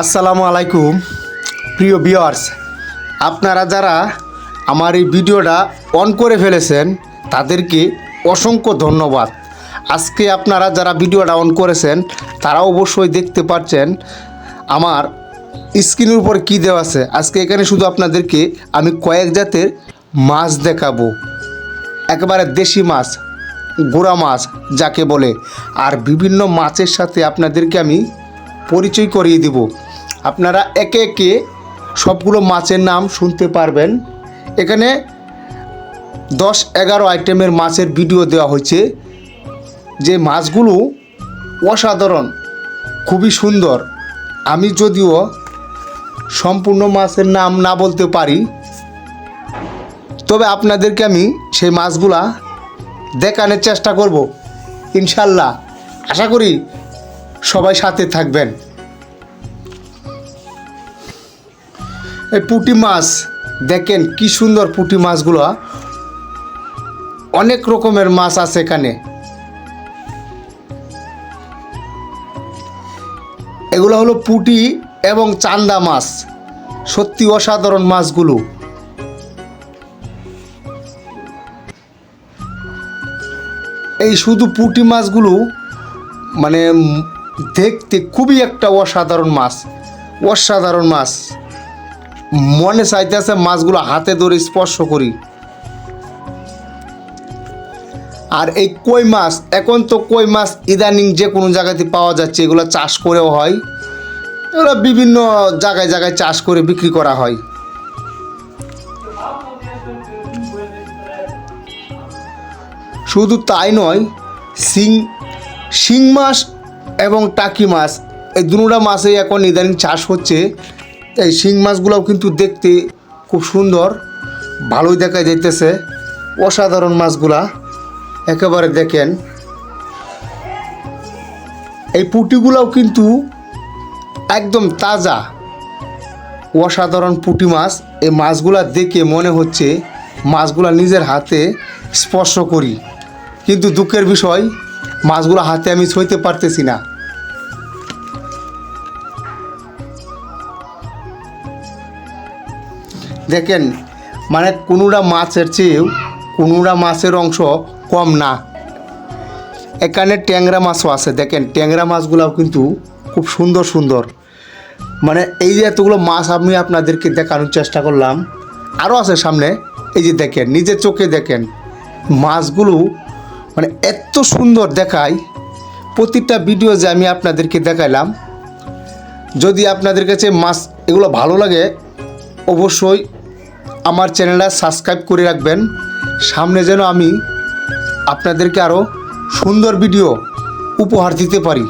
আসসালামু আলাইকুম, প্রিয় বিয়ার্স আপনারা যারা আমার এই ভিডিওটা অন করে ফেলেছেন, তাদেরকে অসংখ্য ধন্যবাদ। আজকে আপনারা যারা ভিডিওটা অন করেছেন, তারা অবশ্যই দেখতে পাচ্ছেন আমার স্ক্রিনের উপর কী দেওয়া আছে। আজকে এখানে শুধু আপনাদেরকে আমি কয়েক জাতের মাছ দেখাবো। একেবারে দেশি মাছ, গোড়া মাছ যাকে বলে। আর বিভিন্ন মাছের সাথে আপনাদেরকে আমি পরিচয় করিয়ে দিব। আপনারা একে একে সবগুলো মাছের নাম শুনতে পারবেন। এখানে দশ এগারো আইটেমের মাছের ভিডিও দেওয়া হয়েছে। যে মাছগুলো অসাধারণ, খুবই সুন্দর। আমি যদিও সম্পূর্ণ মাছের নাম না বলতে পারি, তবে আপনাদেরকে আমি সেই মাছগুলা দেখানোর চেষ্টা করব, ইনশাল্লাহ। আশা করি সবাই সাথে থাকবেন। এই পুঁটি মাছ, দেখেন কি সুন্দর পুঁটি মাছগুলো অনেক রকমের মাছ আছে এখানে। এগুলো হলো পুঁটি এবং চান্দা মাছ, সত্যি অসাধারণ মাছগুলো। এই শুধু পুঁটি মাছগুলো মানে দেখতে খুবই একটা অসাধারণ মাছ অসাধারণ মাছ। মনে চাইতেছে মাছগুলো হাতে ধরে স্পর্শ করি। আর এই কই মাছ, এখন তো কই মাছ ইদানিং যে কোনো জায়গাতে পাওয়া যাচ্ছে, এগুলো চাষ করেও হয়। এগুলো বিভিন্ন জায়গায় জায়গায় চাষ করে বিক্রি করা হয়। শুধু তাই নয়, শিং শিং মাছ এবং টাকি মাছ, এই দুটা মাছে এখন ইদানিং চাষ হচ্ছে। এই শিং মাছগুলোও কিন্তু দেখতে খুব সুন্দর, ভালোই দেখা যাইতেছে। অসাধারণ মাছগুলা, একেবারে দেখেন। এই পুঁটিগুলোও কিন্তু একদম তাজা। অসাধারণ পুঁটি মাছ, এই মাছগুলা দেখে মনে হচ্ছে মাছগুলা নিজের হাতে স্পর্শ করি। কিন্তু দুঃখের বিষয়, মাছগুলো হাতে আমি ছইতে পারতেছি না। দেখেন মানে কোনোটা মাছের চেয়েও কোনোটা মাছের অংশ কম না। এখানে ট্যাংরা মাছও আছে, দেখেন, ট্যাংরা মাছগুলোও কিন্তু খুব সুন্দর সুন্দর। মানে এই যে এতগুলো মাছ আমি আপনাদেরকে দেখানোর চেষ্টা করলাম, আরও আছে সামনে, এই যে দেখেন, নিজের চোখে দেখেন, মাছগুলো মানে এত সুন্দর দেখায়। প্রতিটা ভিডিও যে আমি আপনাদেরকে দেখাইলাম, যদি আপনাদের কাছে মাছ এগুলো ভালো লাগে, অবশ্যই আমার চ্যানেলটা সাবস্ক্রাইব করে রাখবেন। সামনে যেন আমি আপনাদেরকে আরও সুন্দর ভিডিও উপহার দিতে পারি।